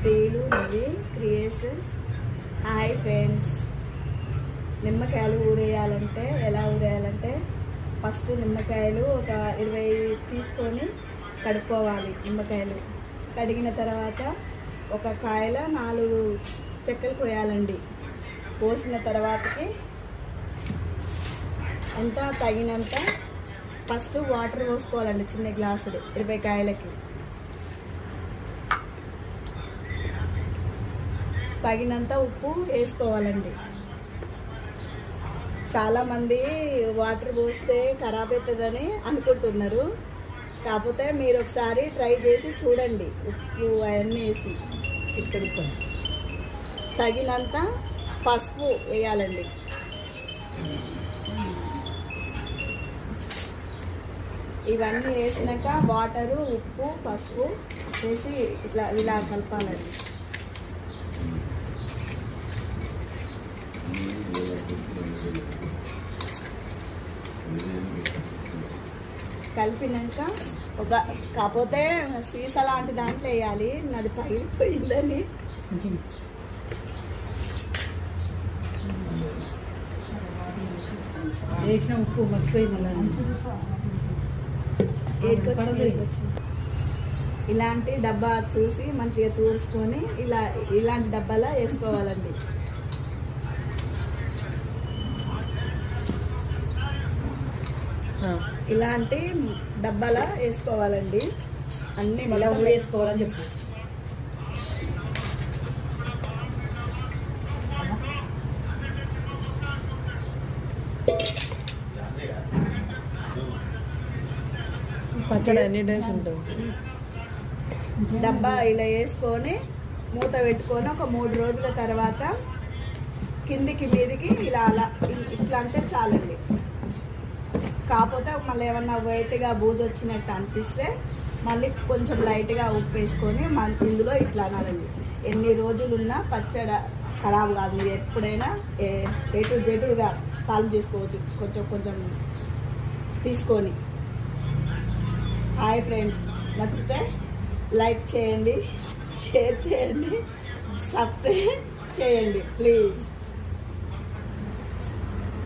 స్త్రీలు నివి creation. Hi friends. నిమ్మకాయలు ఊరేయాలంటే ఎలా ఊరేయాలంటే ఫస్ట్ నిమ్మకాయలు ఒక ఇరవై తీసుకొని కడుక్కోవాలి నిమ్మకాయలు. కడిగిన తర్వాత ఒక కాయల నాలుగు చెక్కలు కోయాలండి. కోసిన తర్వాతకి ఎంత తగినంత ఫస్ట్ వాటర్ పోసుకోవాలండి చిన్న గ్లాసులు ఇరవై కాయలకి. తగినంత ఉప్పు వేసుకోవాలండి. చాలామంది వాటర్ పోస్తే ఖరాబ్ అవుతుందని అనుకుంటున్నారు. కాకపోతే మీరు ఒకసారి ట్రై చేసి చూడండి ఉప్పు అవన్నీ వేసి చిక్కడి తగినంత పసుపు వేయాలండి. ఇవన్నీ వేసినాక వాటరు ఉప్పు పసుపు వేసి ఇట్లా ఇలా కలపాలండి. కలిపినాక ఒక కాకపోతే సీస లాంటి దాంట్లో వేయాలి. నాది పగిలిపోయిందని. వేసిన ఉప్పు మర్చిపోయి మళ్ళీ. ఇలాంటి డబ్బా చూసి మంచిగా తూర్చుకొని ఇలా ఇలాంటి డబ్బాలో వేసుకోవాలండి. ఇలాంటి డబ్బాలో వేసుకోవాలండి. అన్ని ఇలా వేసుకోవాలని చెప్పు. పచ్చడి ఎన్ని డేస్ ఉంటుంది డబ్బా ఇలా వేసుకొని మూత పెట్టుకొని ఒక మూడు రోజుల తర్వాత కిందికి మీదికి ఇలా అలా ఇట్లా అంటే చాలండి. కాకపోతే మళ్ళీ ఏమన్నా వైట్గా బూజు వచ్చినట్టు అనిపిస్తే మళ్ళీ కొంచెం లైట్గా ఉప్పు వేసుకొని మన ఇందులో ఇట్లా అనాలండి. ఎన్ని రోజులున్నా పచ్చడి ఖరాబ్ కాదు. మీరు ఎప్పుడైనా ఏ ఏ టు జెడ్గా చేసుకోవచ్చు. కొంచెం కొంచెం తీసుకొని. Hi friends. నచ్చితే లైక్ చేయండి షేర్ చేయండి సబ్స్క్రైబ్ చేయండి ప్లీజ్.